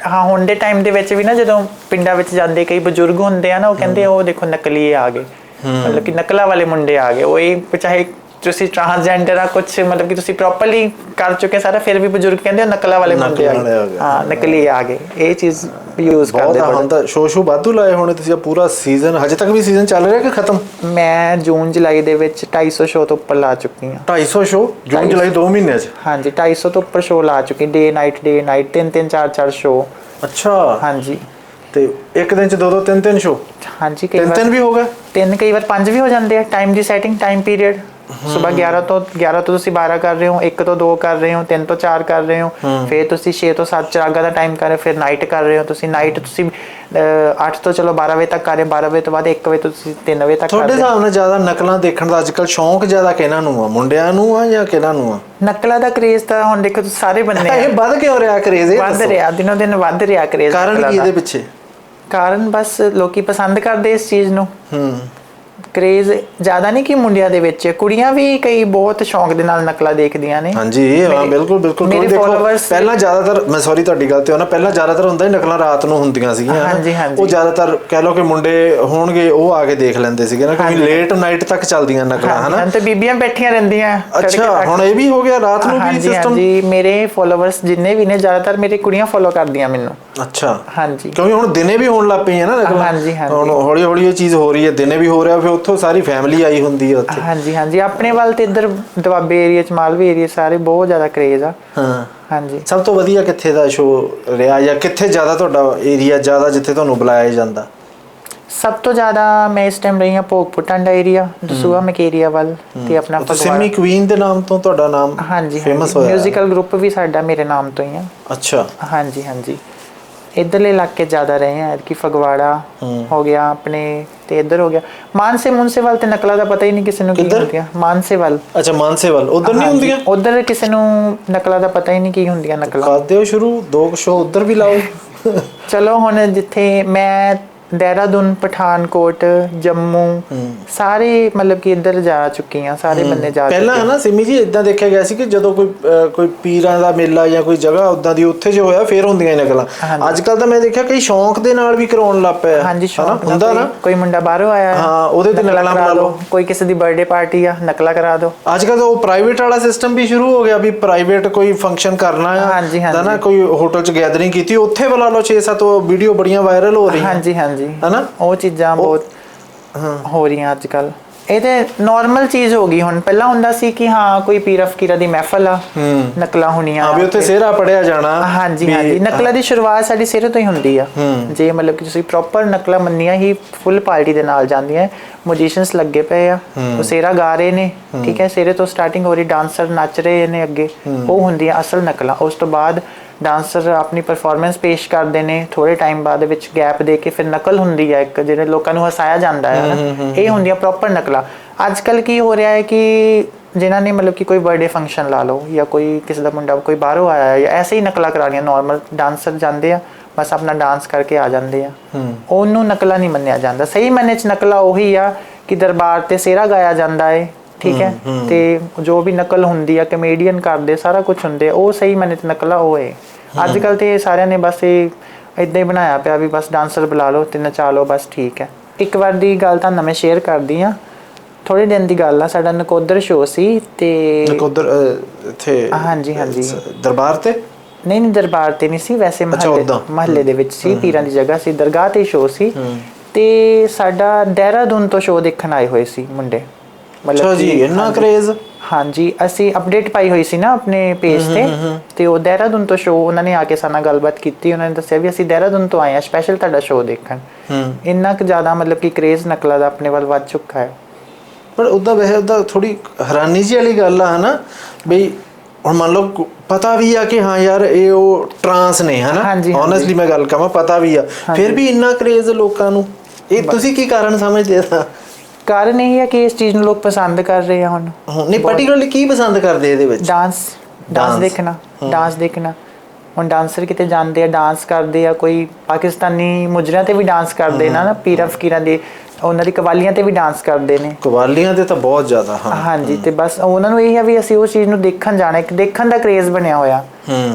ਹਾਂ ਹੁਣ ਦੇ ਟਾਈਮ ਦੇ ਵਿੱਚ ਵੀ ਨਾ ਜਦੋਂ ਪਿੰਡਾਂ ਵਿੱਚ ਜਾਂਦੇ ਕਈ ਬਜ਼ੁਰਗ ਹੁੰਦੇ ਆ ਨਾ ਉਹ ਕਹਿੰਦੇ ਉਹ ਦੇਖੋ ਨਕਲੀ ਆ ਗਏ। ਮਤਲਬ ਕਿ ਨਕਲਾਂ ਵਾਲੇ ਮੁੰਡੇ ਆ ਗਏ। ਉਹ ਇਹ ਚਾਹੇ ਤੁਸੀਂ ਟ੍ਰਾਂਸਜੈਂਡਰ ਆ ਕੁਝ ਮਤਲਬ ਕਿ ਤੁਸੀਂ ਪ੍ਰੋਪਰਲੀ ਕਰ ਚੁੱਕੇ ਸਾਰਾ ਫਿਰ ਵੀ ਬਜ਼ੁਰਗ ਕਹਿੰਦੇ ਨਕਲਾਂ ਵਾਲੇ ਮੁੰਡੇ ਆ ਆ ਗਏ। ਹਾਂ ਨਕਲੀ ਆ ਗਏ। ਇਹ ਚੀਜ਼ ਯੂਜ਼ ਬਹੁਤ ਕਰਦੇ ਆ, ਹੁਣ ਤਾਂ ਸ਼ੋ ਸ਼ੋ ਵਾਧੂ ਲਾਏ ਹੋਣੇ ਤੁਸੀਂ ਆਹ ਪੂਰਾ ਸੀਜ਼ਨ ਹਜੇ ਤੱਕ ਵੀ ਸੀਜ਼ਨ ਚੱਲ ਰਿਹਾ ਕਿ ਖਤਮ? ਮੈਂ ਜੂਨ ਜੁਲਾਈ ਦੇ ਵਿੱਚ 250 ਸ਼ੋਅ ਤੋਂ ਉੱਪਰ ਲਾ ਚੁੱਕੀ ਹਾਂ। 250 ਸ਼ੋ ਜੂਨ ਜੁਲਾਈ 2 ਮਹੀਨਿਆਂ 'ਚ? ਹਾਂਜੀ 250 ਤੋਂ ਉੱਪਰ ਸ਼ੋਅ ਲਾ ਚੁੱਕੀ ਡੇ ਨਾਈਟ ਡੇ ਨਾਈਟ ਤਿੰਨ ਤਿੰਨ ਚਾਰ ਚਾਰ ਸ਼ੋਅ ਅੱਛਾ। ਹਾਂਜੀ। ਤੇ ਇੱਕ ਦਿਨ 'ਚ ਦੋ ਦੋ ਤਿੰਨ ਤਿੰਨ ਸ਼ੋ ਹਾਂਜੀ ਕਈ ਤਿੰਨ ਵਾਰ ਤਿੰਨ ਵੀ ਹੋ ਗਏ? ਤਿੰਨ ਕਈ ਵਾਰ ਪੰਜ ਵੀ ਹੋ ਜਾਂਦੇ ਆ। ਟਾਈਮ ਦੀ ਸੈਟਿੰਗ ਟਾਈਮ ਪੀਰੀਅਡ ਸਵੇਰ 11 ਤੋਂ 11 ਤੋਂ ਤੁਸੀਂ 12 ਕਰ ਰਹੇ ਹੋ 1 ਤੋਂ 2 ਕਰ ਰਹੇ ਹੋ 3 ਤੋਂ 4 ਕਰ ਰਹੇ ਹੋ ਫਿਰ ਤੁਸੀਂ 6 ਤੋਂ 7 ਚਰਾਗਾ ਦਾ ਟਾਈਮ ਕਰ ਰਹੇ ਫਿਰ ਨਾਈਟ ਕਰ ਰਹੇ ਹੋ ਤੁਸੀਂ ਨਾਈਟ ਤੁਸੀਂ 8 ਤੋਂ ਚਲੋ 12 ਵਜੇ ਤੱਕ ਕਰ ਰਹੇ ਹੋ 12 ਵਜੇ ਤੋਂ ਬਾਅਦ 1 ਵਜੇ ਤੋਂ ਤੁਸੀਂ 3 ਵਜੇ ਤੱਕ ਤੁਹਾਡੇ ਹਿਸਾਬ ਨਾਲ ਜ਼ਿਆਦਾ ਨਕਲਾਂ ਦੇਖਣ ਦਾ ਅੱਜਕੱਲ ਸ਼ੌਂਕ ਜ਼ਿਆਦਾ ਕਿਹਨਾਂ ਨੂੰ ਆ? ਮੁੰਡਿਆਂ ਨੂੰ ਆ ਜਾਂ ਕਿਹਨਾਂ ਨੂੰ ਆ? ਨਕਲਾਂ ਦਾ ਕਰੇਜ਼ ਤਾਂ ਹੁਣ ਦੇਖੋ ਤੁਸੀਂ ਸਾਰੇ ਬੰਨੇ ਇਹ ਵੱਧ ਕਿਉਂ ਰਿਹਾ ਕਰੇਜ਼ ਇਹ ਵੱਧ। ਰਿਹਾ ਦਿਨੋਂ ਦਿਨ ਵੱਧ ਰਿਹਾ ਕਰੇਜ਼ ਕਾਰਨ ਕੀ ਇਹਦੇ ਪਿੱਛੇ? ਕਾਰਨ ਬਸ ਲੋਕੀ ਪਸੰਦ ਕਰਦੇ ਇਸ ਚੀਜ਼ ਨੂੰ। ਹੂੰ। ਕਰੇਜ਼ ਜ਼ਿਆਦਾ ਨਹੀਂ ਕਿ ਮੁੰਡਿਆਂ ਦੇ ਵਿੱਚ ਕੁੜੀਆਂ ਵੀ ਕਈ ਬਹੁਤ ਸ਼ੌਂਕ ਦੇ ਨਾਲ ਨਕਲਾਂ ਦੇਖਦੀਆਂ ਨੇ। ਹਾਂਜੀ ਹਾਂ ਬਿਲਕੁਲ ਬਿਲਕੁਲ। ਕਿਉਂਕਿ ਦੇਖੋ ਪਹਿਲਾਂ ਜ਼ਿਆਦਾਤਰ ਮੈਂ ਸੌਰੀ ਤੁਹਾਡੀ ਗੱਲ ਤੇ ਹੋਣਾ ਪਹਿਲਾਂ ਜ਼ਿਆਦਾਤਰ ਹੁੰਦਾ ਹੀ ਨਕਲਾਂ ਰਾਤ ਨੂੰ ਹੁੰਦੀਆਂ ਸੀਗੀਆਂ। ਹਾਂਜੀ, ਹਾਂਜੀ। ਉਹ ਜ਼ਿਆਦਾਤਰ ਕਹਿ ਲਓ ਕਿ ਮੁੰਡੇ ਹੋਣਗੇ ਉਹ ਆ ਕੇ ਦੇਖ ਲੈਂਦੇ ਸੀਗੇ ਨਾ ਕਿਉਂਕਿ ਲੇਟ ਨਾਈਟ ਤੱਕ ਚੱਲਦੀਆਂ ਨਕਲਾਂ ਹਨਾ? ਹਾਂ ਤੇ ਬੀਬੀਆਂ ਬੈਠੀਆਂ ਰਹਿੰਦੀਆਂ ਅੱਛਾ। ਹੁਣ ਇਹ ਵੀ ਹੋ ਗਿਆ ਰਾਤ ਨੂੰ ਵੀ ਸਿਸਟਮ ਹਾਂਜੀ ਮੇਰੇ ਫੋਲੋਵਰਸ ਜਿੰਨੇ ਵੀ ਨੇ ਜ਼ਿਆਦਾਤਰ ਮੇਰੇ ਕੁੜੀਆਂ ਫੋਲੋ ਕਰਦੀਆਂ ਮੈਨੂੰ। ਅੱਛਾ। ਹਾਂਜੀ। ਕਿਉਂਕਿ ਹੁਣ ਦਿਨੇ ਵੀ ਹੋਣ ਲੱਗ ਪਈਆਂ ਨਾ ਨਕਲਾਂ। ਹਾਂਜੀ, ਹਾਂਜੀ। ਹੁਣ ਹੌਲੀ ਹੌਲੀ ਇਹ ਚੀਜ਼ ਹੋ ਰਹੀ ਹੈ ਦਿਨੇ ਵੀ ਹੋ ਰਿਹਾ ਫਿਰ ਉੱਥੋਂ ਸਾਰੀ ਫੈਮਿਲੀ ਆਈ ਹੁੰਦੀ ਹੈ ਉੱਥੇ। ਹਾਂਜੀ ਹਾਂਜੀ। ਆਪਣੇ ਵੱਲ ਤੇ ਇੱਧਰ ਦੁਆਬੇ ਏਰੀਆ ਚ ਮਾਲਵੇ ਏਰੀਆ ਸਾਰੇ ਬਹੁਤ ਜ਼ਿਆਦਾ ਕਰੇਜ਼ ਆ। ਹਾਂ। ਹਾਂਜੀ। ਸਭ ਤੋਂ ਵਧੀਆ ਕਿੱਥੇ ਦਾ ਸ਼ੋਅ ਰਿਹਾ ਜਾਂ ਕਿੱਥੇ ਜ਼ਿਆਦਾ ਤੁਹਾਡਾ ਏਰੀਆ ਜ਼ਿਆਦਾ ਜਿੱਥੇ ਤੁਹਾਨੂੰ ਬੁਲਾਇਆ ਜਾਂਦਾ? ਸਭ ਤੋਂ ਜ਼ਿਆਦਾ ਮੈਂ ਇਸ ਟਾਈਮ ਰਹੀ ਹਾਂ ਭੋਗਪੁਰ ਟਾਂਡਾ ਏਰੀਆ ਦਸੂਆ ਮਕੇਰੀਆ ਵੱਲ ਤੇ ਆਪਣਾ ਫਗਵਾੜਾ। ਸਿੰਮੀ ਕੁਈਨ ਦੇ ਨਾਮ ਤੋਂ ਤੁਹਾਡਾ ਨਾਮ ਹਾਂਜੀ ਫੇਮਸ ਹੋਇਆ। ਮਿਊਜ਼ੀਕਲ ਗਰੁੱਪ ਵੀ ਸਾਡਾ ਮੇਰੇ ਨਾਮ ਤੋਂ ਹੀ ਆ। ਅੱਛਾ। ਹਾਂਜੀ ਹਾਂਜੀ। ਇਧਰਲੇ ਇਲਾਕੇ ਜ਼ਿਆਦਾ ਰਹੇ ਆ ਕਿ ਫਗਵਾੜਾ ਹੂੰ। ਹੋ ਗਿਆ ਆਪਣੇ ਤੇ ਇੱਧਰ ਹੋ ਗਿਆ। ਮਾਨਸੇ ਮੁਨਸੇ ਵੱਲ ਤੇ ਨਕਲਾਂ ਦਾ ਪਤਾ ਹੀ ਨਹੀਂ ਕਿਸੇ ਨੂੰ ਕੀ? ਹੁੰਦੀਆਂ। ਮਾਨਸੇ ਵੱਲ। ਅੱਛਾ ਮਾਨਸੇ ਵੱਲ। ਉਧਰ ਨਹੀਂ ਹੁੰਦੀਆਂ? ਉਧਰ ਕਿਸੇ ਨੂੰ ਨਕਲਾਂ ਦਾ ਪਤਾ ਹੀ ਨਹੀਂ ਕੀ ਹੁੰਦੀਆਂ ਨਕਲਾਂ। ਕਰ ਦਿਓ ਸ਼ੁਰੂ? ਦੋ ਸ਼ੋਅ ਉਧਰ ਵੀ ਲਾਓ। ਚਲੋ ਹੁਣ ਜਿੱਥੇ ਮੈਂ ਦੇਹਰਾਦੂਨ ਪਠਾਨਕੋਟ ਜੰਮੂ ਸਾਰੇ ਮਤਲਬ ਕਿ ਇੱਧਰ ਜਾ ਚੁੱਕੀ ਆ ਸਾਰੇ ਬੰਦੇ ਜਾ ਪਹਿਲਾਂ ਚੁੱਕੇ। ਹੈ ਨਾ ਸਿਮੀ ਜੀ ਇਦਾਂ ਦੇਖਿਆ ਗਿਆ ਸੀ ਕਿ ਜਦੋਂ ਕੋਈ ਕੋਈ ਪੀਰਾਂ ਦਾ ਮੇਲਾ ਜਾਂ ਕੋਈ ਜਗ੍ਹਾ ਉਦਾਂ ਦੀ ਉੱਥੇ ਜੇ ਹੋਇਆ ਫੇਰ ਹੁੰਦੀਆਂ ਇਹ ਨਕਲਾਂ। ਅੱਜ ਕੱਲ ਤਾਂ ਮੈਂ ਦੇਖਿਆ ਕਈ ਸ਼ੌਂਕ ਦੇ ਨਾਲ ਵੀ ਕਰਾਉਣ ਲੱਗ ਪਿਆ। ਹਾਂਜੀ ਹਨਾ? ਸ਼ੌਂਕ ਹੁੰਦਾ ਨਾ। ਕੋਈ ਮੁੰਡਾ ਬਾਹਰੋਂ ਆਇਆ ਹੈ, ਉਹਦੇ ਤੇ ਨਕਲਾਂ ਕਰਾ ਲਓ। ਕੋਈ ਕਿਸੇ ਦੀ ਬਰਥਡੇ ਪਾਰਟੀ ਆ ਨਕਲਾਂ ਕਰਾ ਦਿਓ। ਅੱਜ ਕੱਲ ਤਾਂ ਉਹ ਪ੍ਰਾਈਵੇਟ ਵਾਲਾ ਸਿਸਟਮ ਵੀ ਸ਼ੁਰੂ ਹੋ ਗਿਆ ਵੀ ਪ੍ਰਾਈਵੇਟ ਕੋਈ ਫੰਕਸ਼ਨ ਕਰਨਾ ਆ। ਹਾਂਜੀ, ਹਾਂਜੀ। ਨਾ ਕੋਈ ਹੋਟਲ 'ਚ ਗੈਦਰਿੰਗ ਕੀਤੀ। ਉੱਥੇ ਬੁਲਾ ਲਓ 6-7 ਵੀਡੀਓ ਬੜੀਆਂ ਵਾਇਰਲ ਹੋ ਰਹੀਆਂ। ਹਾਂਜੀ ਹਾਂਜੀ। ਹਨਾ? ਉਹ ਚੀਜ਼ਾਂ ਬਹੁਤ ਹਾਂ। ਹੋ ਰਹੀਆਂ ਅੱਜ ਕੱਲ ਇਹ ਤੇ ਨਾਰਮਲ ਚੀਜ਼ ਹੋ ਗਈ ਹੁਣ। ਪਹਿਲਾਂ ਹੁੰਦਾ ਸੀ ਕਿ ਹਾਂ ਕੋਈ ਪੀਰ ਫਕੀਰਾ ਦੀ ਮਹਿਫਲ ਆ ਨਕਲਾਂ ਹੋਣੀਆਂ ਹਾਂ ਵੀ ਉੱਥੇ ਸਿਹਰਾ ਪੜਿਆ ਜਾਣਾ। ਹਾਂਜੀ ਹਾਂਜੀ। ਨਕਲਾਂ ਦੀ ਸ਼ੁਰੂਆਤ ਸਾਡੀ ਸਿਰੇ ਤੋਂ ਹੀ ਹੁੰਦੀ ਆ। ਜੇ ਮਤਲਬ ਕਿ ਤੁਸੀਂ ਪ੍ਰੋਪਰ ਨਕਲਾਂ ਮੰਨੀਆਂ ਹੀ ਫੁੱਲ ਪਾਰਟੀ ਦੇ ਨਾਲ ਜਾਂਦੀਆਂ। ਮਿਊਜ਼ੀਸ਼ੀਅਨਸ ਲੱਗੇ ਪਏ ਆ। ਉਹ ਸਿਹਰਾ ਗਾ ਰਹੇ ਨੇ। ਠੀਕ ਹੈ ਸਿਰੇ ਤੋਂ ਸਟਾਰਟਿੰਗ ਹੋ ਰਹੀ ਡਾਂਸਰ ਨੱਚ ਰਹੇ ਨੇ ਅੱਗੇ। ਉਹ ਹੁੰਦੀਆਂ ਅਸਲ ਨਕਲਾਂ। ਉਸ ਤੋਂ ਬਾਅਦ ਡਾਂਸਰ ਆਪਣੀ ਪਰਫਾਰਮੈਂਸ ਪੇਸ਼ ਕਰਦੇ ਨੇ ਥੋੜੇ ਟਾਈਮ ਬਾਅਦ ਵਿੱਚ ਗੈਪ ਦੇ ਕੇ ਫਿਰ ਨਕਲ ਹੁੰਦੀ ਹੈ ਇੱਕ ਜਿਹੜੇ ਲੋਕਾਂ ਨੂੰ ਹਸਾਇਆ ਜਾਂਦਾ ਹੈ ਇਹ ਹੁੰਦੀਆਂ ਪ੍ਰੋਪਰ ਨਕਲਾਂ। ਅੱਜ ਕੱਲ ਕੀ ਹੋ ਰਿਹਾ ਹੈ ਕਿ ਜਿਨ੍ਹਾਂ ਨੇ ਮਤਲਬ ਕਿ ਕੋਈ ਬਰਥਡੇ ਫੰਕਸ਼ਨ ਲਾ ਲਓ ਜਾਂ ਕੋਈ ਕਿਸੇ ਦਾ ਮੁੰਡਾ ਕੋਈ ਬਾਹਰੋਂ ਆਇਆ ਹੈ ਜਾਂ ਐਸੇ ਹੀ ਨਕਲਾਂ ਕਰਾਉਣੀਆਂ ਨਾਰਮਲ ਡਾਂਸਰ ਜਾਂਦੇ ਆ ਬਸ ਆਪਣਾ ਡਾਂਸ ਕਰਕੇ ਆ ਜਾਂਦੇ ਆ। ਉਹਨੂੰ ਨਕਲਾ ਨਹੀਂ ਮੰਨਿਆ ਜਾਂਦਾ। ਸਹੀ ਮੰਨੇ ਚ ਨਕਲਾ ਉਹੀ ਆ ਕਿ ਦਰਬਾਰ ਤੇ ਸੇਰਾ ਗਾਇਆ ਜਾਂਦਾ ਹੈ ਠੀਕ ਹੈ? ਤੇ ਜੋ ਵੀ ਨਕਲ ਹੁੰਦੀ ਆ ਕਮੇਡੀਅਨ ਕਰਦੇ ਸਾਰਾ ਕੁਝ ਹੁੰਦੇ ਉਹ ਸਹੀ ਮੰਨੇ ਚ ਨਕਲਾ ਉਹ ਹੈ ਅੱਜ ਕੱਲ ਤੇ ਸਾਰਿਆਂ ਨੇ ਬਸ ਇਹ ਇਦਾਂ ਹੀ ਬਣਾਇਆ ਪਿਆ ਵੀ ਬਸ ਡਾਂਸਰ ਬੁਲਾ ਲਓ ਤੇ ਨਚਾ ਲਓ ਬਸ ਠੀਕ ਹੈ। ਇੱਕ ਵਾਰ ਦੀ ਗੱਲ ਤਾਂ ਨਵੇਂ ਸ਼ੇਅਰ ਕਰਦੀ ਆ ਥੋੜੇ ਦਿਨ ਦੀ ਗੱਲ ਆ ਸਾਡਾ ਨਕੋਦਰ ਸ਼ੋ ਸੀ ਤੇ ਨਕੋਦਰ ਇੱਥੇ ਹਾਂਜੀ, ਹਾਂਜੀ। ਦਰਬਾਰ ਤੇ? ਨਹੀਂ ਨਹੀਂ ਦਰਬਾਰ ਤੇ ਨਹੀਂ ਸੀ ਵੈਸੇ ਮਹੱਲੇ ਦੇ ਵਿੱਚ ਸੀ ਪੀਰਾਂ ਦੀ ਜਗ੍ਹਾ ਸੀ ਦਰਗਾਹ ਤੇ ਸ਼ੋ। ਸੀ ਤੇ ਸਾਡਾ ਦੇਹਰਾਦੂਨ ਤੋਂ ਸ਼ੋ ਦੇਖਣ ਆਏ ਹੋਏ ਸੀ ਮੁੰਡੇ। ਅੱਛਾ ਜੀ ਕਿ- ਇੰਨਾ ਕਰੇਜ਼ ਹਾਂਜੀ ਅਸੀਂ ਅਪਡੇਟ ਪਾਈ ਹੋਈ ਸੀ ਨਾ ਆਪਣੇ ਪੇਜ ਤੇ ਤੇ ਉਹ ਦੇਹਰਾਦੂਨ ਤੋਂ ਸ਼ੋ ਉਹਨਾਂ ਨੇ ਆ ਕੇ ਸਾਡੇ ਨਾਲ ਗੱਲਬਾਤ ਕੀਤੀ ਉਹਨਾਂ ਨੇ ਦੱਸਿਆ ਵੀ ਅਸੀਂ ਦੇਹਰਾਦੂਨ ਤੋਂ ਆਏ ਆ ਸਪੈਸ਼ਲ ਤੁਹਾਡਾ ਸ਼ੋ ਦੇਖਣ। ਹੂੰ ਇੰਨਾ ਕੁ ਜ਼ਿਆਦਾ ਮਤਲਬ ਕਿ ਕ੍ਰੇਜ਼ ਨਕਲਾ ਦਾ ਆਪਣੇ ਵੱਲ ਵੱਧ ਚੁੱਕਾ ਹੈ। ਪਰ ਉਹਦਾ ਵੈਸੇ ਉਹਦਾ ਥੋੜੀ ਹੈਰਾਨੀ ਜਿਹੀ ਵਾਲੀ ਗੱਲ ਆ ਹਨਾ? ਬਈ ਹੁਣ ਮੰਨ ਲਓ ਕੋ- ਪਤਾ ਵੀ ਆ ਕਿ ਹਾਂ ਯਾਰ ਇਹ ਉਹ ਟਰਾਂਸ ਨੇ ਹਨਾ? ਹਾਂਜੀ, ਹਾਂਜੀ। ਓਨੈਸਟਲੀ ਮੈਂ ਗੱਲ ਕਹਾਂ ਪਤਾ ਵੀ ਆ। ਫਿਰ ਵੀ ਇੰਨਾ ਕਰੇਜ਼ ਲੋਕਾਂ ਨੂੰ। ਇਹ ਤੁਸੀਂ ਕੀ ਕਾਰਨ ਸਮਝਦੇ ਆ? ਕਾਰਨ ਇਹ ਹੈ ਕਿ ਇਸ ਚੀਜ਼ ਨੂੰ ਲੋਕ ਪਸੰਦ ਕਰ ਰਹੇ ਆ ਹੁਣ। ਹੁਣ ਨਹੀਂ ਪਾਰਟਿਕੂਲਰਲੀ ਕੀ ਪਸੰਦ ਕਰਦੇ ਇਹਦੇ ਵਿੱਚ? ਡਾਂਸ ਡਾਂਸ ਦੇਖਣਾ ਡਾਂਸ ਦੇਖਣਾ। ਹੁਣ ਡਾਂਸਰ ਕਿਤੇ ਜਾਂਦੇ ਆ ਡਾਂਸ ਕਰਦੇ ਆ ਕੋਈ ਪਾਕਿਸਤਾਨੀ ਮੁਜਰਿਆਂ ਤੇ ਵੀ ਡਾਂਸ ਕਰਦੇ ਨਾ ਨਾ ਪੀਰਾਂ ਫਕੀਰਾਂ ਦੇ ਉਹਨਾਂ ਦੀ ਕਵਾਲੀਆਂ ਤੇ ਵੀ ਡਾਂਸ ਕਰਦੇ ਨੇ। ਕਵਾਲੀਆਂ ਤੇ ਤਾਂ ਬਹੁਤ ਜ਼ਿਆਦਾ ਹਾਂ। ਹਾਂਜੀ ਤੇ ਬਸ ਉਹਨਾਂ ਨੂੰ ਇਹ ਹੈ ਵੀ ਅਸੀਂ ਉਸ ਚੀਜ਼ ਨੂੰ ਦੇਖਣ ਜਾਣਾ ਇੱਕ ਦੇਖਣ ਦਾ ਕ੍ਰੇਜ਼ ਬਣਿਆ ਹੋਇਆ।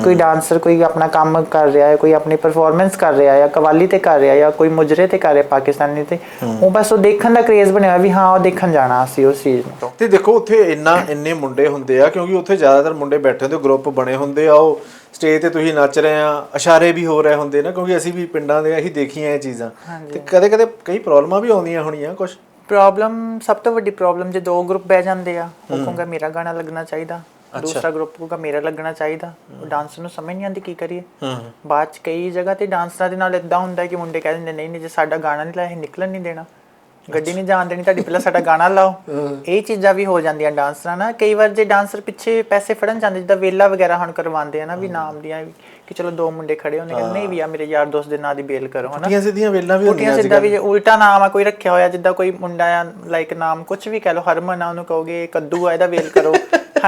ਕੋਈ ਡਾਂਸਰ ਕੋਈ ਆਪਣਾ ਕੰਮ ਕਰ ਰਿਹਾ ਹੈ ਕੋਈ ਆਪਣੀ ਪਰਫਾਰਮੈਂਸ ਕਰ ਰਿਹਾ ਹੈ ਕਵਾਲੀ ਤੇ ਕਰ ਰਿਹਾ ਜਾਂ ਕੋਈ ਮੁਜਰੇ ਤੇ ਕਰ ਰਿਹਾ ਪਾਕਿਸਤਾਨੀ ਤੇ ਉਹ ਬਸ ਉਹ ਦੇਖਣ ਦਾ ਕ੍ਰੇਜ਼ ਬਣਿਆ ਵੀ ਹਾਂ ਉਹ ਦੇਖਣ ਜਾਣਾ ਅਸੀਂ ਉਸ ਚੀਜ਼ ਨੂੰ। ਤੇ ਦੇਖੋ ਉੱਥੇ ਇੰਨਾ ਇੰਨੇ ਮੁੰਡੇ ਹੁੰਦੇ ਆ ਕਿਉਂਕਿ ਉੱਥੇ ਜ਼ਿਆਦਾਤਰ ਮੁੰਡੇ ਬੈਠੇ ਹੁੰਦੇ ਗਰੁੱਪ ਬਣੇ ਹੁੰਦੇ ਆ ਉਹ ਸਟੇਜ ਤੇ ਤੁਸੀਂ ਨੱਚ ਰਹੇ ਆ ਇਸ਼ਾਰੇ ਵੀ ਹੋ ਰਹੇ ਹੁੰਦੇ ਨਾ ਕਿਉਂਕਿ ਅਸੀਂ ਵੀ ਪਿੰਡਾਂ ਦੇ ਅਸੀਂ ਦੇਖੀਆਂ ਇਹ ਚੀਜ਼ਾਂ। ਤੇ ਕਦੇ ਕਦੇ ਕਈ ਪ੍ਰੋਬਲਮਾਂ ਵੀ ਆਉਂਦੀਆਂ ਹੋਣੀਆਂ ਕੁਝ ਪ੍ਰੋਬਲਮ ਸਭ ਤੋਂ ਵੱਡੀ ਪ੍ਰੋਬਲਮ ਜੇ ਦੋ ਗਰੁੱਪ ਬਹਿ ਜਾਂਦੇ ਆ ਉਹ ਕਹੂੰਗਾ ਮੇਰਾ ਗਾਣਾ ਲੱਗਣਾ ਚਾਹੀਦਾ। ਦੂਸਰਾ ਗਰੁੱਪ ਕਹੂੰਗਾ ਮੇਰਾ ਲੱਗਣਾ ਚਾਹੀਦਾ। ਡਾਂਸਰ ਨੂੰ ਸਮਝ ਨਹੀਂ ਆਉਂਦੀ ਕੀ ਕਰੀਏ। ਹੂੰ ਬਾਅਦ ਚ ਕਈ ਜਗ੍ਹਾ ਤੇ ਡਾਂਸਰਾਂ ਦੇ ਨਾਲ ਇਦਾਂ ਹੁੰਦਾ ਕਿ ਮੁੰਡੇ ਕਹਿ ਦਿੰਦੇ ਨਹੀਂ ਨਹੀਂ ਜੇ ਸਾਡਾ ਗਾਣਾ ਨਹੀਂ ਲਾਇਆ ਨਿਕਲਣ ਨਹੀਂ ਦੇਣਾ। ਗੱਡੀ ਨਹੀਂ ਜਾਣ ਦੇਣੀ ਤੁਹਾਡੀ ਪਹਿਲਾਂ ਸਾਡਾ ਗਾਣਾ ਲਾਓ। ਇਹ ਚੀਜ਼ਾਂ ਵੀ ਹੋ ਜਾਂਦੀਆਂ ਡਾਂਸਰਾਂ ਨਾਲ ਕਈ ਵਾਰ ਜੇ ਡਾਂਸਰ ਪਿੱਛੇ ਪੈਸੇ ਫੜਨ ਜਾਂਦੇ ਜਿੱਦਾਂ ਵੇਲਾ ਵਗੈਰਾ ਹੁਣ ਕਰਵਾਉਂਦੇ ਆ ਨਾ ਵੀ ਨਾਮ ਦੀਆਂ ਕਿ ਚਲੋ ਦੋ ਮੁੰਡੇ ਖੜੇ ਹੁੰਦੇ ਕਹਿੰਦੇ ਨਹੀਂ ਵੀ ਆ ਮੇਰੇ ਯਾਰ ਦੋਸਤ ਦੇ ਨਾਂ ਦੀ ਬੇਲ ਕਰੋ ਹਨਾ? ਪੁੱਠੀਆਂ ਸਿੱਧੀਆਂ ਵੇਲਾਂ ਵੀ ਹੁੰਦੀਆਂ ਸਿੱਧਾ ਵੀ ਜੇ ਉਲਟਾ ਨਾਮ ਆ ਕੋਈ ਰੱਖਿਆ ਹੋਇਆ ਜਿੱਦਾਂ ਕੋਈ ਮੁੰਡਾ ਆ ਲਾਈਕ ਨਾਮ ਕੁਝ ਵੀ ਕਹਿ ਲਓ ਹਰਮਨ ਆ ਉਹਨੂੰ ਕਹੋਗੇ ਕੱਦੂ ਆ ਇਹਦਾ ਵੇਲ ਕਰੋ।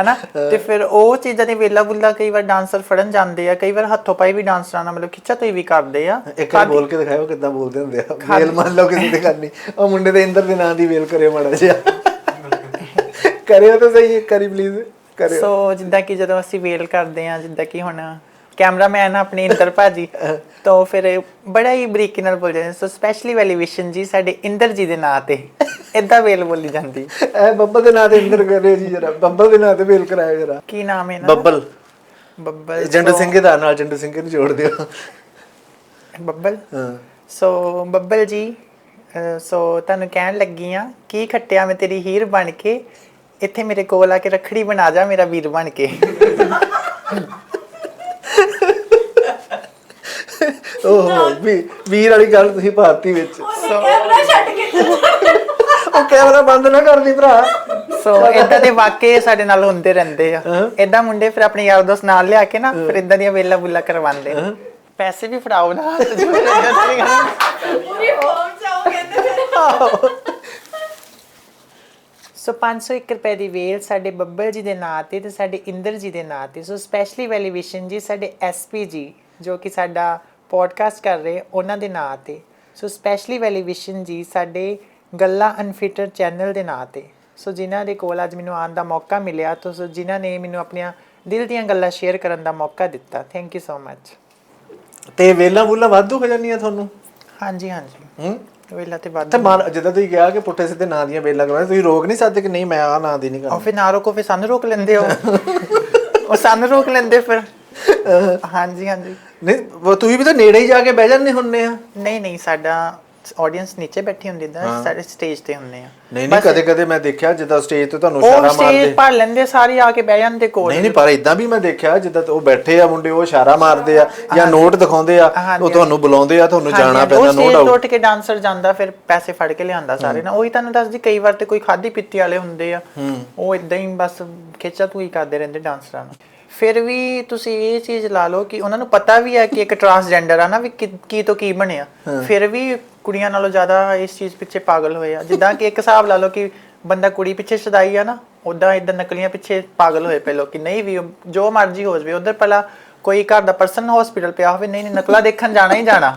ਹਨਾ? ਤੇ ਫਿਰ ਉਹ ਚੀਜ਼ਾਂ ਦੀ ਵੇਲਾ ਬੁੱਲਾ ਕਈ ਵਾਰ ਡਾਂਸਰ ਫੜਨ ਜਾਂਦੇ ਆ ਕਈ ਵਾਰ ਹੱਥੋਂ ਪਾਈ ਵੀ ਡਾਂਸਰਾਂ ਨਾਲ ਮਤਲਬ ਖਿੱਚਾ ਤੋਈ ਵੀ ਕਰਦੇ ਆ। ਇੱਕ ਵਾਰ ਬੋਲ ਕੇ ਦਿਖਾਓ ਕਿੱਦਾਂ ਬੋਲਦੇ ਹੁੰਦੇ ਆ। ਵੇਲ ਮੰਨ ਲਓ ਕਿਸੇ ਤੇ ਕਰਨੀ। ਉਹ ਮੁੰਡੇ ਦੇ ਇੰਦਰ ਦੇ ਨਾਂ ਦੀ ਵੇਲ ਕਰਿਓ ਮਾੜਾ ਜਿਹਾ। ਕਰਿਓ ਤਾਂ ਸਹੀ ਕਰੀ ਪਲੀਜ਼ ਕਰਿਓ। ਸੋ ਜਿੱਦਾਂ ਕਿ ਜਦੋਂ ਅਸੀਂ ਵੇਲ ਕਰਦੇ ਆ ਜਿੱਦਾਂ ਕਿ ਹੁਣ ਕੈਮਰਾਮੈਨ ਆਪਣੇ ਇੰਦਰ ਭਾਜੀ ਤਾਂ ਫਿਰ ਬੜਾ ਹੀ ਬਰੀਕੀ ਨਾਲ ਬੋਲ ਜਾਂਦੇ। ਸੋ ਸਪੈਸ਼ਲੀ ਵੈਲੀਵੇਸ਼ਨ ਜੀ ਸਾਡੇ ਇੰਦਰ ਜੀ ਦੇ ਨਾਂ ਤੇ ਇਦਾਂ ਵੇਲ ਬੋਲੀ ਜਾਂਦੀ। ਐ ਬੱਬਲ ਦੇ ਨਾਂ ਤੇ ਇੰਦਰ ਕਰਿਓ ਜੀ ਜਰਾ। ਬੱਬਲ ਦੇ ਨਾਂ ਤੇ ਵੇਲ ਕਰਾਇਓ ਜਰਾ। ਕੀ ਨਾਮ ਹੈ ਨਾ ਬੱਬਲ। ਬੱਬਲ ਜੰਡ ਸਿੰਘ ਦਾ ਨਾਲ ਜੰਡ ਸਿੰਘ ਨੂੰ ਜੋੜ ਦਿਓ। ਬੱਬਲ? ਹਾਂ। ਸੋ ਬੱਬਲ ਜੀ ਅਹ ਸੋ ਤੁਹਾਨੂੰ ਕਹਿਣ ਲੱਗੀ ਆ ਕੀ ਖੱਟਿਆ ਮੈਂ ਤੇਰੀ ਹੀਰ ਬਣ ਕੇ ਇੱਥੇ ਮੇਰੇ ਕੋਲ ਆ ਕੇ ਰੱਖੜੀ ਬਣਾ ਜਾ ਮੇਰਾ ਵੀਰ ਬਣ ਕੇ। ਓਹ ਵੀ ਵੀਰ ਵਾਲੀ ਗੱਲ ਤੁਸੀਂ ਭਾਰਤੀ ਵਿੱਚ। ਕੈਮਰਾ ਛੱਡ ਕੇ ਉਹ ਕੈਮਰਾ ਬੰਦ ਨਾ ਕਰਦੀ ਭਰਾ। ਸੋ ਇਦਾਂ ਦੇ ਵਾਕਿਏ ਸਾਡੇ ਨਾਲ ਹੁੰਦੇ ਰਹਿੰਦੇ ਆ। ਇਦਾਂ ਮੁੰਡੇ ਫਿਰ ਆਪਣੇ ਯਾਰ ਦੋਸਤ ਨਾਲ ਲਿਆ ਕੇ ਨਾ ਫਿਰ ਇਦਾਂ ਦੀਆਂ ਵੇਲਾ ਬੁੱਲਾ ਕਰਵਾਉਂਦੇ ਪੈਸੇ ਵੀ ਫੜਾਓ ਨਾ। ਪੂਰੀ ਫੋਮ ਕਹਿੰਦੇ ਫਿਰ ਸੋ 501 ਰੁਪਏ ਦੀ ਵੇਲ ਸਾਡੇ ਬੱਬਲ ਜੀ ਦੇ ਨਾਂ ਤੇ ਤੇ ਸਾਡੇ ਇੰਦਰ ਜੀ ਦੇ ਨਾਂ ਤੇ। ਸੋ ਸਪੈਸ਼ਲੀ ਵੈਲੀਵੇਸ਼ਨ ਜੀ ਸਾਡੇ ਐਸਪੀ ਜੀ ਜੋ ਕਿ ਸਾਡਾ ਪੋਡਕਾਸਟ ਕਰ ਰਹੇ ਉਹਨਾਂ ਦੇ ਨਾਂ ਤੇ। ਸੋ ਸਪੈਸ਼ਲੀ ਵੈਲੀਵੇਸ਼ਨ ਜੀ ਸਾਡੇ ਗੱਲਾਂ ਅਨਫਿਟਰ ਚੈਨਲ ਦੇ ਨਾਂ ਤੇ। ਸੋ ਜਿਨ੍ਹਾਂ ਦੇ ਕੋਲ ਅੱਜ ਮੈਨੂੰ ਆਉਣ ਦਾ ਮੌਕਾ ਮਿਲਿਆ ਤੋ ਸੋ ਜਿਨ੍ਹਾਂ ਨੇ ਮੈਨੂੰ ਆਪਣੀਆਂ ਦਿਲ ਦੀਆਂ ਗੱਲਾਂ ਸ਼ੇਅਰ ਕਰਨ ਦਾ ਮੌਕਾ ਦਿੱਤਾ। ਥੈਂਕ ਯੂ ਸੋ ਮੱਚ ਤੇ ਵੇਲਾਂ ਬੁੱਲਾਂ ਵਾਧੂ ਹੋ ਜਾਂਦੀਆਂ ਤੁਹਾਨੂੰ? ਹਾਂਜੀ ਹਾਂਜੀ। ਹੂੰ? ਵੇਲਾ ਤੇ ਬਾਅਦ ਤੇ ਮਨ ਜਿੱਦਾਂ ਤੁਸੀਂ ਕਿਹਾ ਕਿ ਪੁੱਠੇ ਸਿੱਧੇ ਨਾਂ ਦੀਆਂ ਵੇਲਾਂ ਕਰਵਾਏ ਤੁਸੀਂ ਰੋਕ ਨਹੀਂ ਸਕਦੇ ਕਿ ਨਹੀਂ ਮੈਂ ਆ ਨਾਂ ਦੀ ਨਹੀਂ ਉਹ ਕਰਨੀ ਫਿਰ ਨਾ ਰੋਕੋ ਫਿਰ ਸਾਨੂੰ ਰੋਕ ਲੈਂਦੇ ਹੋ। ਉਹ ਸਾਨੂੰ ਰੋਕ ਲੈਂਦੇ ਫਿਰ। ਹਾਂਜੀ ਹਾਂਜੀ। ਨਹੀਂ ਉਹ ਤੁਸੀਂ ਵੀ ਤਾਂ ਨੇੜੇ ਹੀ ਜਾ ਕੇ ਬਹਿ ਜਾਂਦੇ ਹੁੰਨੇ ਆ। ਨਹੀਂ ਨਹੀਂ ਸਾਡਾ ਆਡੀਅנס ਨੀਚੇ ਬੈਠੀ ਹੁੰਦੀ ਦਾ ਸਾਡੇ ਸਟੇਜ ਤੇ ਹੁੰਦੇ ਆ। ਨਹੀਂ ਨਹੀਂ ਕਦੇ ਕਦੇ ਮੈਂ ਦੇਖਿਆ ਜਿੱਦਾਂ ਸਟੇਜ ਤੇ ਤੁਹਾਨੂੰ ਉਹ ਇਸ਼ਾਰਾ ਸਟੇਜ ਮਾਰਦੇ। ਭਰ ਲੈਂਦੇ ਸਾਰੇ ਆ ਕੇ ਬਹਿ ਜਾਂਦੇ ਕੋਲ ਨਹੀਂ ਨਹੀਂ ਪਰ ਇਦਾਂ ਵੀ ਮੈਂ ਦੇਖਿਆ ਜਿੱਦਾਂ ਉਹ ਬੈਠੇ ਆ ਮੁੰਡੇ ਉਹ ਇਸ਼ਾਰਾ ਮਾਰਦੇ ਆ ਜਾਂ ਨੋਟ ਦਿਖਾਉਂਦੇ ਆ ਉਹ ਤੁਹਾਨੂੰ ਬੁਲਾਉਂਦੇ ਆ ਤੁਹਾਨੂੰ ਜਾਣਾ ਪੈਂਦਾ ਉਹ ਨੋ ਸਟੇਜ ਡਾਊਟ ਉੱਠ ਕੇ ਡਾਂਸਰ ਜਾਂਦਾ ਫਿਰ ਪੈਸੇ ਫੜ ਕੇ ਲਿਆਂਦਾ ਸਾਰੇ ਨਾ ਉਹੀ ਤੁਹਾਨੂੰ ਦੱਸਦੀ ਕਈ ਵਾਰ ਤੇ ਕੋਈ ਖਾਦੀ ਪੀਤੀ ਵਾਲੇ ਹੁੰਦੇ ਆ। ਉਹ ਇਦਾਂ ਹੀ ਬਸ ਖੇਚਾ ਤੂੰ ਹੀ ਕਰਦੇ ਰਹਿੰਦੇ ਡਾਂਸਰਾਂ ਨੂੰ। ਫਿਰ ਵੀ ਤੁਸੀਂ ਇਹ ਚੀਜ਼ ਲਾ ਲਓ ਕਿ ਉਹਨਾਂ ਨੂੰ ਪਤਾ ਵੀ ਹੈ ਕਿ ਇੱਕ ਟਰਾਂਸਜੈਂਡਰ ਆ ਨਾ ਵੀ ਕੀ- ਕੀ ਤੋਂ ਕੀ ਬਣਿਆ। ਫਿਰ ਵੀ ਕੁੜੀਆਂ ਨਾਲੋਂ ਜ਼ਿਆਦਾ ਇਸ ਚੀਜ਼ ਪਿੱਛੇ ਪਾਗਲ ਹੋਏ ਆ। ਜਿੱਦਾਂ ਕਿ ਇੱਕ ਹਿਸਾਬ ਲਾ ਲਓ ਕਿ ਬੰਦਾ ਕੁੜੀ ਪਿੱਛੇ ਸਦਾਈ ਆ ਨਾ ਉਦਾਂ ਇਦਾਂ ਨਕਲੀਆਂ ਪਿੱਛੇ ਪਾਗਲ ਹੋਏ ਪਏ ਲੋਕੀ ਨਹੀਂ ਵੀ ਉਹ- ਜੋ ਮਰਜ਼ੀ ਹੋ ਜਵੇ। ਉਧਰ ਪਹਿਲਾਂ ਕੋਈ ਘਰ ਦਾ ਪਰਸਨ ਹਸਪੀਟਲ ਪਿਆ ਹੋਵੇ ਨਹੀਂ ਨਹੀਂ ਨਕਲਾ ਦੇਖਣ ਜਾਣਾ ਹੀ ਜਾਣਾ।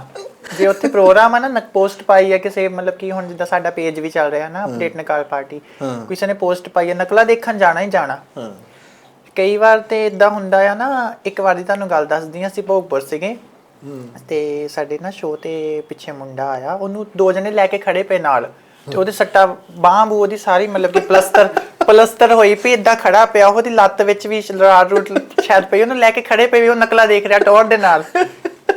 ਜੇ ਉੱਥੇ ਪ੍ਰੋਗਰਾਮ ਆ ਨਾ ਨਕ ਪੋਸਟ ਪਾਈ ਹੈ ਕਿਸੇ ਮਤਲਬ ਕਿ ਹੁਣ ਜਿੱਦਾਂ ਸਾਡਾ ਪੇਜ ਵੀ ਚੱਲ ਰਿਹਾ ਨਾ ਅਪਡੇਟ ਨਕਾਰ ਪਾਰਟੀ ਕਿਸੇ ਨੇ ਪੋਸਟ ਪਾਈ ਹੈ ਨਕਲਾ ਦੇਖਣ ਜਾਣਾ ਹੀ ਜਾਣਾ। ਹਾਂ। ਕਈ ਵਾਰ ਤੇ ਇਦਾਂ ਹੁੰਦਾ ਆ ਨਾ ਇੱਕ ਵਾਰ ਤੁਹਾਨੂੰ ਗੱਲ ਦੱਸਦੀ ਹਾਂ ਅਸੀਂ ਭੋਗਪੁਰ ਸੀਗੇ। ਤੇ ਸਾਡੇ ਨਾ ਸ਼ੋਅ ਤੇ ਪਿੱਛੇ ਮੁੰਡਾ ਆਇਆ ਉਹਨੂੰ ਦੋ ਜਣੇ ਲੈ ਕੇ ਖੜੇ ਪਏ ਨਾਲ। ਤੇ ਉਹਦੇ ਸੱਟਾ ਬਾਂਹ ਬੂ ਉਹਦੀ ਸਾਰੀ ਮਤਲਬ ਕਿ ਪਲਸਤਰ ਪਲਸਤਰ ਹੋਈ ਪਈ ਇਦਾਂ ਖੜਾ ਪਿਆ ਉਹਦੀ ਲੱਤ ਵਿੱਚ ਵੀ ਰਾੜ ਰੂਟ ਸ਼ਾਇਦ ਪਈ ਉਹਨੂੰ ਲੈ ਕੇ ਖੜੇ ਪਏ ਵੀ ਉਹ ਨਕਲਾ ਦੇਖ ਰਿਹਾ ਟੌਰ ਦੇ ਨਾਲ।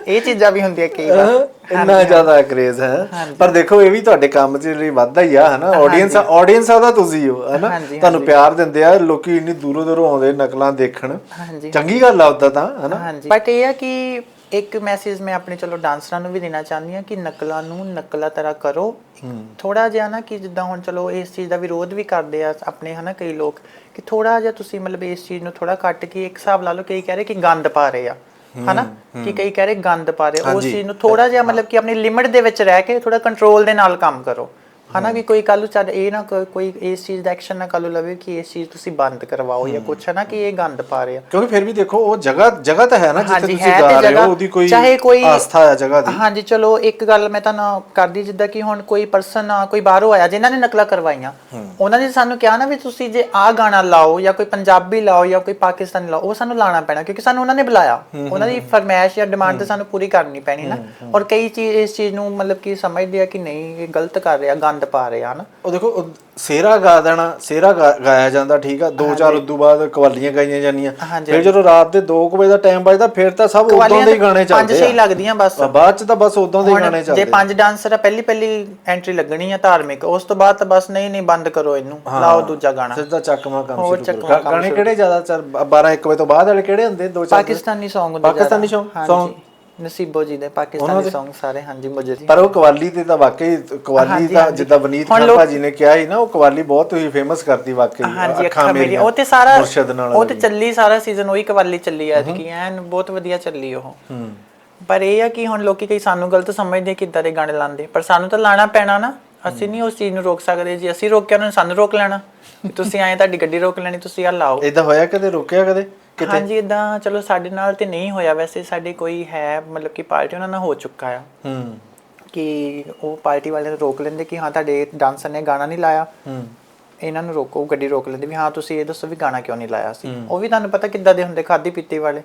ਇਹ ਚੀਜ਼ਾਂ ਵੀ ਹੁੰਦੀਆਂ ਕਈ ਵਾਰ। ਇੰਨਾ ਜ਼ਿਆਦਾ ਕਰੇਜ਼ ਹੈ। ਪਰ ਦੇਖੋ ਇਹ ਵੀ ਤੁਹਾਡੇ ਕੰਮ 'ਚ ਲਈ ਵਾਧਾ ਹੀ ਆ ਹਨਾ? ਆਡੀਅנס ਆਡੀਅנס ਆ ਤਾਂ ਤੁਸੀਂ ਹੋ ਹਨਾ? ਤੁਹਾਨੂੰ ਪਿਆਰ ਦਿੰਦੇ ਆ ਲੋਕੀ ਇੰਨੀ ਦੂਰੋਂ ਦੂਰੋਂ ਆਉਂਦੇ ਨਕਲਾਂ ਦੇਖਣ। ਚੰਗੀ ਗੱਲ ਆ ਉਦਾਂ ਤਾਂ ਹਨਾ? ਬਟ ਇਹ ਆ ਕਿ ਇੱਕ ਮੈਸੇਜ ਮੈਂ ਆਪਣੇ ਚਲੋ ਡਾਂਸਰਾਂ ਨੂੰ ਵੀ ਦੇਣਾ ਚਾਹੁੰਦੀ ਆ ਕਿ ਨਕਲਾਂ ਨੂੰ ਨਕਲਾ ਤਰ੍ਹਾਂ ਕਰੋ। ਥੋੜਾ ਜਿਹਾ ਨਾ ਕਿ ਜਿੱਦਾਂ ਹੁਣ ਚਲੋ ਇਸ ਚੀਜ਼ ਦਾ ਵਿਰੋਧ ਵੀ ਕਰਦੇ ਆ ਆਪਣੇ ਹਨਾ ਕਈ ਲੋਕ ਕਿ ਥੋੜਾ ਜਿਹਾ ਤੁਸੀਂ ਮਤਲਬ ਇਸ ਚੀਜ਼ ਨੂੰ ਥੋੜਾ ਕੱਟ ਕੇ ਇੱਕ ਹਿਸਾਬ ਲਾ ਲਓ ਕਈ ਕਹਿ ਰਹੇ ਕਿ ਗੰਦ ਪਾ ਰਹੇ ਆ। ਹਨਾ? ਕਿ ਕਈ ਕਹਿ ਰਹੇ ਗੰਦ ਪਾ ਰਹੇ ਉਸ ਚੀਜ਼ ਨੂੰ ਥੋੜਾ ਜਿਹਾ ਮਤਲਬ ਕਿ ਆਪਣੀ ਲਿਮਿਟ ਦੇ ਵਿੱਚ ਰਹਿ ਕੇ ਥੋੜਾ ਕੰਟਰੋਲ ਦੇ ਨਾਲ ਕੰਮ ਕਰੋ। ਹਨਾ ਵੀ ਕੋਈ ਕੱਲ ਚੱਲ ਇਹ ਨਾ ਕੋਈ- ਕੋਈ ਇਸ ਚੀਜ਼ ਦਾ ਐਕਸ਼ਨ ਨਾ ਕੱਲ ਲਵੇ ਕਿ ਇਸ ਚੀਜ਼ ਤੁਸੀਂ ਬੰਦ ਕਰਵਾਓ ਜਾਂ ਕੁਛ ਹੈ ਨਾ ਕਿ ਇਹ ਗੰਦ ਪਾ ਰਿਹਾ ਕਿਉਂਕਿ ਫਿਰ ਵੀ ਦੇਖੋ ਉਹ ਜਗ੍ਹਾ ਜਗ੍ਹਾ ਤਾਂ ਹੈ ਨਾ ਜਿੱਥੇ ਹਾਂਜੀ, ਤੁਸੀਂ ਹੈ ਤੇ ਗਾ ਰਹੇ ਜਗ੍ਹਾ। ਹੋ ਉਹਦੀ ਕੋਈ ਚਾਹੇ ਕੋਈ- ਆਸਥਾ ਹੈ ਜਗ੍ਹਾ ਦੀ। ਹਾਂਜੀ ਚਲੋ ਇੱਕ ਗੱਲ ਮੈਂ ਤੁਹਾਨੂੰ ਕਰਦੀ ਜਿੱਦਾਂ ਕਿ ਹੁਣ ਕੋਈ ਪਰਸਨ ਕੋਈ ਬਾਹਰੋਂ ਆਇਆ ਜਿਨ੍ਹਾਂ ਨੇ ਨਕਲਾਂ ਕਰਵਾਈਆਂ ਉਹਨਾਂ ਨੇ ਸਾਨੂੰ ਕਿਹਾ ਨਾ ਵੀ ਤੁਸੀਂ ਜੇ ਆਹ ਗਾਣਾ ਲਾਓ ਜਾਂ ਕੋਈ ਪੰਜਾਬੀ ਲਾਓ ਜਾਂ ਕੋਈ ਪਾਕਿਸਤਾਨੀ ਲਾਓ ਉਹ ਸਾਨੂੰ ਲਾਣਾ ਪੈਣਾ ਕਿਉਂਕਿ ਸਾਨੂੰ ਉਹਨਾਂ ਨੇ ਬੁਲਾਇਆ। ਉਹਨਾਂ ਦੀ ਫਰਮਾਇਸ਼ ਜਾਂ ਡਿਮਾਂਡ ਤੇ ਸਾਨੂੰ ਪੂਰੀ ਕਰਨੀ ਪੈਣੀ ਨਾ। ਔਰ ਕਈ ਚੀਜ਼ ਇਸ ਚੀਜ਼ ਨੂੰ ਮਤਲਬ ਕਿ ਸਮਝਦੇ ਆ ਕਿ ਨਹੀਂ ਇਹ ਗਲਤ ਕਰ ਰਿਹਾ ਗੰਦ ਪਾ ਰਿਹਾ ਨਾ ਉਹ ਦੇਖੋ ਸੇਰਾ ਗਾ ਦੇਣਾ ਸੇਰਾ ਗਾਇਆ ਜਾਂਦਾ ਠੀਕ ਆ। ਦੋ ਚਾਰ ਉਦੋਂ ਬਾਅਦ ਕਵਾਲੀਆਂ ਗਾਈਆਂ ਜਾਂਦੀਆਂ। ਫਿਰ ਜਦੋਂ ਰਾਤ ਦੇ 2 ਵਜੇ ਦਾ ਟਾਈਮ ਵੱਜਦਾ ਫਿਰ ਤਾਂ ਸਭ ਉਦੋਂ ਦੇ ਹੀ ਗਾਣੇ ਪੰਜ ਚੱਲਦੇ ਛੇ ਹੀ ਲੱਗਦੀਆਂ ਬਸ। ਆ ਬਾਅਦ ਚ ਤਾਂ ਬਸ ਉਦੋਂ ਦੇ ਗਾਣੇ ਜੇ ਚੱਲਦੇ ਪੰਜ ਡਾਂਸਰ ਆ ਪਹਿਲੀ ਪਹਿਲੀ ਐਂਟਰੀ ਲੱਗਣੀ ਆ ਧਾਰਮਿਕ। ਉਸ ਤੋਂ ਬਾਅਦ ਤਾਂ ਬਸ ਨਹੀਂ ਨਹੀਂ ਬੰਦ ਕਰੋ ਇਹਨੂੰ। ਲਾਓ ਦੂਜਾ ਗਾਣਾ। ਸਿੱਧਾ ਚੱਕਮਾ ਕੰਮ ਸ਼ੁਰੂ ਚੱਕਵਾਂ ਕਰੋ। ਗਾਣੇ ਕਿਹੜੇ ਜ਼ਿਆਦਾ ਚੱਲ 12 1 ਵਜੇ ਤੋਂ ਬਾਅਦ ਵਾਲੇ ਕਿਹੜੇ ਹੁੰਦੇ? ਦੋ ਚਾਰ ਪਾਕਿਸਤਾਨੀ Song ਹੁੰਦੇ ਪਾਕਿਸਤਾਨੀ song? ਨਸੀਬੋ ਜੀ ਦੇ ਪਾਕਿਸਤਾਨੀ Song ਸਾਰੇ ਹਾਂਜੀ ਮੁਝੇ ਜੀ। ਪਰ ਉਹ ਕਵਾਲੀ ਤੇ ਤਾਂ ਵਾਕਈ ਕਵਾਲੀ ਹਾਂਜੀ। ਜਿੱਦਾਂ ਹੁਣ ਖਾਨ ਭਾਜੀ ਨੇ ਕਿਹਾ ਸੀ ਨਾ ਉਹ ਕਵਾਲੀ ਬਹੁਤ ਹੀ ਫੇਮਸ ਕਰਤੀ ਵਾਕਈ ਹਾਂਜੀ ਅੱਖਾਂ ਮੇਰੀ ਉਹ ਤੇ ਸਾਰਾ ਮੁਰਸ਼ਦ ਨਾਲ ਉਹ ਤੇ ਚੱਲੀ ਸਾਰਾ ਸੀਜ਼ਨ ਉਹੀ ਕਵਾਲੀ ਚੱਲੀ ਐ ਕਿ ਐਨ ਬਹੁਤ ਵਧੀਆ ਚੱਲੀ ਉਹ। ਪਰ ਇਹ ਆ ਕਿ ਹੁਣ ਲੋਕੀ ਕਈ ਸਾਨੂੰ ਗਲਤ ਸਮਝਦੇ ਕਿ ਇਦਾਂ ਦੇ ਗਾਣੇ ਲਾਉਂਦੇ ਪਰ ਸਾਨੂੰ ਤਾਂ ਲਾਣਾ ਪੈਣਾ ਨਾ। ਅਸੀਂ ਨਹੀਂ ਉਸ ਚੀਜ਼ ਨੂੰ ਰੋਕ ਸਕਦੇ ਜੇ ਅਸੀਂ ਰੋਕਿਆ ਉਹਨਾਂ ਨੇ ਸਾਨੂੰ ਰੋਕ ਲੈਣਾ। ਤੁਸੀਂ ਆਏ ਤੁਹਾਡੀ ਗੱਡੀ ਰੋਕ ਲੈਣੀ ਤੁਸੀਂ ਆ ਲਾਓ। ਇਦਾਂ ਹੋਇਆ ਕਦੇ ਰੁਕਿਆ ਕਦੇ? ਹਾਂਜੀ ਇਦਾਂ ਚਲੋ ਸਾਡੇ ਨਾਲ ਤੇ ਨਹੀਂ ਹੋਇਆ ਵੈਸੇ ਸਾਡੇ ਕੋਈ ਹੈ ਮਤਲਬ ਕਿ ਪਾਰਟੀ ਉਹਨਾਂ ਨਾਲ ਹੋ ਚੁੱਕਾ ਆ। ਹੂੰ। ਕਿ ਉਹ ਪਾਰਟੀ ਵਾਲਿਆਂ ਨੂੰ ਰੋਕ ਲੈਂਦੇ ਕਿ ਹਾਂ ਤੁਹਾਡੇ ਡਾਂਸਰ ਨੇ ਗਾਣਾ ਨਹੀਂ ਲਾਇਆ। ਹੂੰ। ਇਹਨਾਂ ਨੂੰ ਰੋਕੋ ਗੱਡੀ ਰੋਕ ਲੈਂਦੇ ਵੀ ਹਾਂ ਤੁਸੀਂ ਇਹ ਦੱਸੋ ਵੀ ਗਾਣਾ ਕਿਉਂ ਨਹੀਂ ਲਾਇਆ ਸੀ। ਉਹ ਵੀ ਤੁਹਾਨੂੰ ਪਤਾ ਕਿੱਦਾਂ ਦੇ ਹੁੰਦੇ ਖਾਦੀ ਪੀਤੀ ਵਾਲੇ।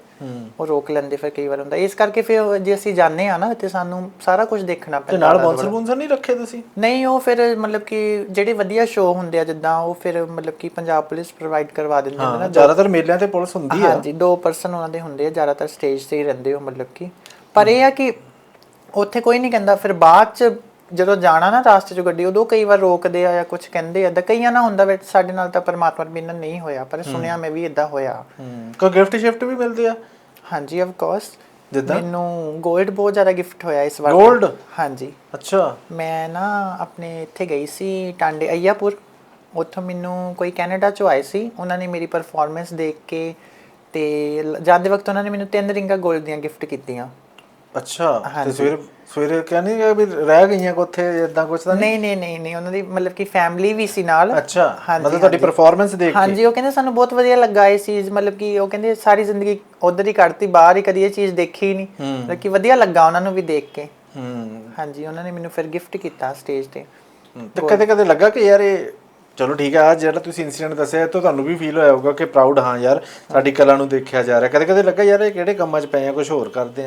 ਉਹ ਰੋਕ ਲੈਂਦੇ ਫਿਰ ਕਈ ਵਾਰ ਹੁੰਦਾ। ਇਸ ਕਰਕੇ ਫਿਰ ਜੇ ਅਸੀਂ ਜਾਂਦੇ ਆ ਨਾ ਤੇ ਸਾਨੂੰ ਸਾਰਾ ਕੁਝ ਦੇਖਣਾ ਤੇ ਪੈਂਦਾ ਨਾਲ ਬੌਂਸਰ ਬੌਂਸਰ ਨਹੀਂ ਰੱਖੇ ਤੁਸੀਂ? ਨਹੀਂ ਉਹ ਫਿਰ ਮਤਲਬ ਕਿ ਜਿਹੜੇ ਵਧੀਆ ਸ਼ੋਅ ਹੁੰਦੇ ਆ ਜਿੱਦਾਂ ਉਹ ਫਿਰ ਮਤਲਬ ਕਿ ਪੰਜਾਬ ਪੁਲਿਸ ਪ੍ਰੋਵਾਈਡ ਕਰਵਾ ਦਿੰਦੇ ਨੇ ਨਾ। ਜ਼ਿਆਦਾਤਰ ਮੇਲਿਆਂ ਤੇ ਪੁਲਿਸ ਹੁੰਦੀ ਆ। ਹਾਂਜੀ ਦੋ ਪਰਸਨ ਉਹਨਾਂ ਦੇ ਹੁੰਦੇ ਆ ਜ਼ਿਆਦਾਤਰ ਸਟੇਜ ਤੇ ਹੀ ਰਹਿੰਦੇ ਹੋ ਮਤਲਬ ਕਿ। ਪਰ ਇਹ ਆ ਕਿ ਉੱਥੇ ਕੋਈ ਨਹੀਂ ਕਹਿੰਦਾ ਫਿਰ ਬਾਅਦ ਚ ਜਦੋਂ ਜਾਣਾ ਨਾ ਰਾਸਤੇ 'ਚ ਗੱਡੀ ਉਦੋਂ ਕਈ ਵਾਰ ਰੋਕਦੇ ਆ ਜਾਂ ਕੁਝ ਕਹਿੰਦੇ ਆ ਤਾਂ ਕਈਆਂ ਨਾਲ ਹੁੰਦਾ ਵਿੱਚ ਸਾਡੇ ਨਾਲ ਤਾਂ ਪਰਮਾਤਮਾ ਬਿਨਾਂ ਨਹੀਂ ਹੋਇਆ ਪਰ ਸੁਣਿਆ ਮੈਂ ਵੀ ਇਦਾਂ ਹੋਇਆ। ਕੋਈ ਗਿਫਟ ਸ਼ਿਫਟ ਵੀ ਮਿਲਦੇ ਆ? ਹਾਂਜੀ ਆਫ ਕੋਰਸ ਜਿੱਦਾਂ? ਮੈਨੂੰ 골ਡ ਬਹੁਤ ਜ਼ਿਆਦਾ ਗਿਫਟ ਹੋਇਆ ਇਸ ਵਾਰ। Gold? ਹਾਂਜੀ। ਅੱਛਾ। ਮੈਂ ਨਾ ਆਪਣੇ ਇੱਥੇ ਗਈ ਸੀ ਟਾਂਡੇ ਅਯਾਪੁਰ ਉੱਥੋਂ ਮੈਨੂੰ ਕੋਈ ਕੈਨੇਡਾ ਚੋਂ ਆਏ ਸੀ। ਉਹਨਾਂ ਨੇ ਮੇਰੀ ਪਰਫਾਰਮੈਂਸ ਦੇਖ ਕੇ ਤੇ ਜਾਂਦੇ ਵਕਤ ਉਹਨਾਂ ਨੇ ਮੈਨੂੰ ਤਿੰਨ ਰਿੰਗਾਂ 골ਡ ਦੀਆਂ ਗਿਫਟ ਕੀਤੀਆਂ। ਅੱਛਾ ਤੇ ਸਵੇਰੇ ਸਵੇਰੇ ਕਹਿੰਦੇ ਵੀ ਰਹਿ ਗਈਆਂ ਕੋ ਉੱਥੇ ਇਦਾਂ ਕੁਝ ਤਾਂ ਨਹੀਂ? ਨਹੀਂ ਨਹੀਂ ਨਹੀਂ ਨਹੀਂ ਉਹਨਾਂ ਦੀ ਮਤਲਬ ਕਿ ਫੈਮਿਲੀ ਵੀ ਸੀ ਨਾਲ। ਅੱਛਾ ਹਾਂਜੀ, ਮਤਲਬ ਤੁਹਾਡੀ। ਪਰਫਾਰਮੈਂਸ ਦੇਖ ਕੇ? ਹਾਂਜੀ ਉਹ ਕਹਿੰਦੇ ਸਾਨੂੰ ਬਹੁਤ ਵਧੀਆ ਲੱਗਾ ਇਹ ਚੀਜ਼ ਮਤਲਬ ਕਿ ਉਹ ਕਹਿੰਦੇ ਸਾਰੀ ਜ਼ਿੰਦਗੀ ਉਧਰ ਹੀ ਕੱਢਤੀ ਬਾਹਰ ਹੀ ਕਦੀ ਇਹ ਚੀਜ਼ ਦੇਖੀ ਹੀ। ਨਹੀਂ ਮਤਲਬ ਕਿ ਵਧੀਆ ਲੱਗਾ ਉਹਨਾਂ ਨੂੰ ਵੀ ਦੇਖ ਕੇ। ਹੂੰ। ਹਾਂਜੀ ਉਹਨਾਂ ਨੇ ਮੈਨੂੰ ਫਿਰ ਗਿਫਟ ਕੀਤਾ ਸਟੇਜ ਤੇ। ਤੇ ਕਦੇ ਕਦੇ ਲੱਗਾ ਕਿ ਯਾਰ ਇਹ ਚਲੋ ਠੀਕ ਹੈ ਆ ਜਿਹੜਾ ਤੁਸੀਂ ਇਨਸੀਡੈਂਟ ਦੱਸਿਆ ਤੋਂ ਤੁਹਾਨੂੰ ਵੀ ਫੀਲ ਹੋਇਆ ਹੋਊਗਾ ਕਿ ਪ੍ਰਾਊਡ ਹਾਂ ਯਾਰ ਸਾਡੀ ਕਲਾ ਨੂੰ ਦੇਖਿਆ ਜਾ ਰਿਹਾ। ਕਦੇ ਕਦੇ ਲੱਗਾ ਯਾਰ ਇਹ ਕਿਹੜੇ ਕੰਮਾਂ 'ਚ ਪਏ ਆ ਕੁਝ ਹੋਰ ਕਰਦੇ ਆ?